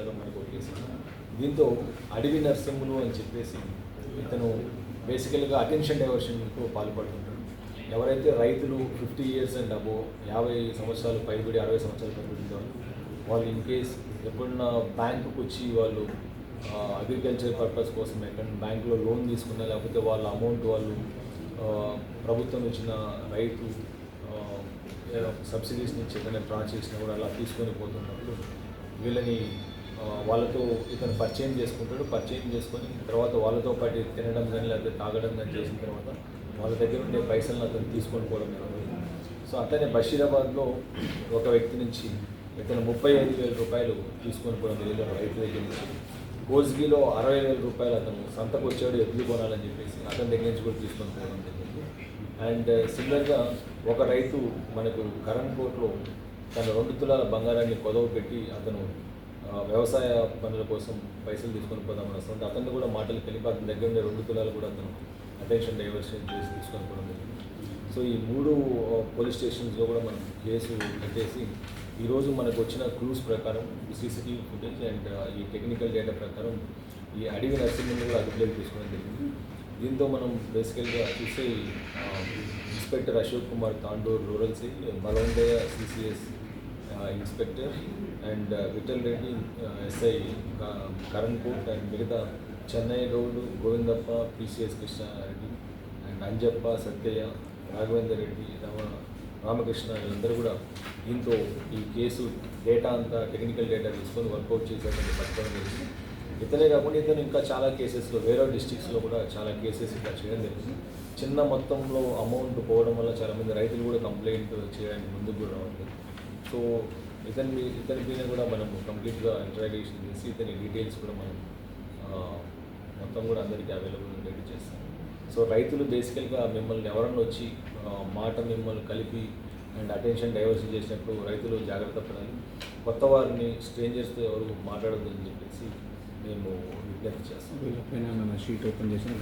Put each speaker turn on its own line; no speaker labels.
ఇచ్చారో మనకు ఒక దీంతో అడవి నరసింహులు అని చెప్పేసి ఇతను బేసికల్గా అటెన్షన్ డైవర్షన్కు పాల్పడుతుంటాడు. ఎవరైతే రైతులు ఫిఫ్టీ ఇయర్స్ అండ్ అబో యాభై సంవత్సరాలు పైబడి అరవై సంవత్సరాలు పైబడి వాళ్ళు ఇన్ కేస్ ఎప్పుడన్నా బ్యాంకుకు వచ్చి వాళ్ళు అగ్రికల్చర్ పర్పస్ కోసం ఎక్కడైనా బ్యాంకులో లోన్ తీసుకున్నా లేకపోతే వాళ్ళ అమౌంట్ వాళ్ళు ప్రభుత్వం ఇచ్చిన రైతు సబ్సిడీస్ నుంచి ఏదైనా డ్రా చేసినా కూడా అలా తీసుకొని పోతున్నప్పుడు వీళ్ళని వాళ్ళతో ఇతను పరిచయం చేసుకుంటాడు పరిచయం చేసుకొని తర్వాత వాళ్ళతో పాటు తినడం కానీ లేకపోతే తాగడం కానీ చేసిన తర్వాత వాళ్ళ దగ్గర ఉండే పైసలను అతను తీసుకొని పోవడం జరుగుతుంది. సో అతనే బషీరాబాద్లో ఒక వ్యక్తి నుంచి ఇతను ముప్పై ఐదు వేల రూపాయలు తీసుకొని పోవడం జరిగింది రైతు దగ్గర నుంచి. కోజ్గిలో అరవై వేల రూపాయలు అతను సంతకు వచ్చాడు ఎద్దులు కొనాలని చెప్పేసి అతని దగ్గర నుంచి కూడా తీసుకొని పోవడం జరిగింది. అండ్ సిమిలర్గా ఒక రైతు మనకు కరణ్ కోర్టులో తన రెండు తులాల బంగారాన్ని కొదవ పెట్టి అతను వ్యవసాయ పనుల కోసం పైసలు తీసుకొని పోదామని వస్తుంది. అతన్ని కూడా మాటలు కలిపి అతని దగ్గర ఉండే రెండు తులాలు కూడా అతను అటెన్షన్ డైవర్షన్ చేసి తీసుకొని పోవడం జరిగింది. సో ఈ మూడు పోలీస్ స్టేషన్స్లో కూడా మనం కేసు కట్టేసి ఈరోజు మనకు వచ్చిన క్లూస్ ప్రకారం ఈ సీసీటీవీ ఫుటేజ్ అండ్ ఈ టెక్నికల్ డేటా ప్రకారం ఈ అడవి నర్సింగ్ని కూడా అదుపులోకి తీసుకోవడం జరిగింది. దీంతో మనం బేసికల్గా చూస్తే inspector Ashok Kumar Tandur rural C బలవందయ CCS inspector and Vithal Reddy SI Karankot and మిగతా చెన్నై గౌడ్ గోవిందప్ప పిసిఎస్ కృష్ణారెడ్డి అండ్ అంజప్ప సత్యయ్య రాఘవేందర్ రెడ్డి రామ రామకృష్ణ వీళ్ళందరూ కూడా దీంతో ఈ కేసు డేటా అంతా టెక్నికల్ డేటా తీసుకొని వర్కౌట్ చేసేటువంటి పట్టుకోవడం జరిగింది ఇతనే కాకుండా ఇతను ఇంకా చాలా కేసెస్లో వేరే డిస్ట్రిక్ట్స్లో కూడా చాలా కేసెస్ ఇంకా చేయడం జరిగింది. చిన్న మొత్తంలో అమౌంట్ పోవడం వల్ల చాలామంది రైతులు కూడా కంప్లైంట్ చేయడానికి ముందుకు కూడా రావట్లేదు సో ఇతని మీ- ఇతని మీద కూడా మనం కంప్లీట్గా ఇంటరాగేషన్ చేసి ఇతని డీటెయిల్స్ కూడా మనం మొత్తం కూడా అందరికీ అవైలబుల్ రెడీ చేస్తాం. సో రైతులు బేసికల్గా మిమ్మల్ని ఎవరన్నా వచ్చి మాట మిమ్మల్ని కలిపి అండ్ అటెన్షన్ డైవర్షన్ చేసినప్పుడు రైతులు జాగ్రత్త పడాలి. కొత్త వారిని స్ట్రేంజర్స్తో ఎవరు మాట్లాడొద్దని చెప్పేసి మేము విజ్ఞప్తి చేస్తాం.
వీళ్ళపైన మన షీట్ ఓపెన్ చేసిన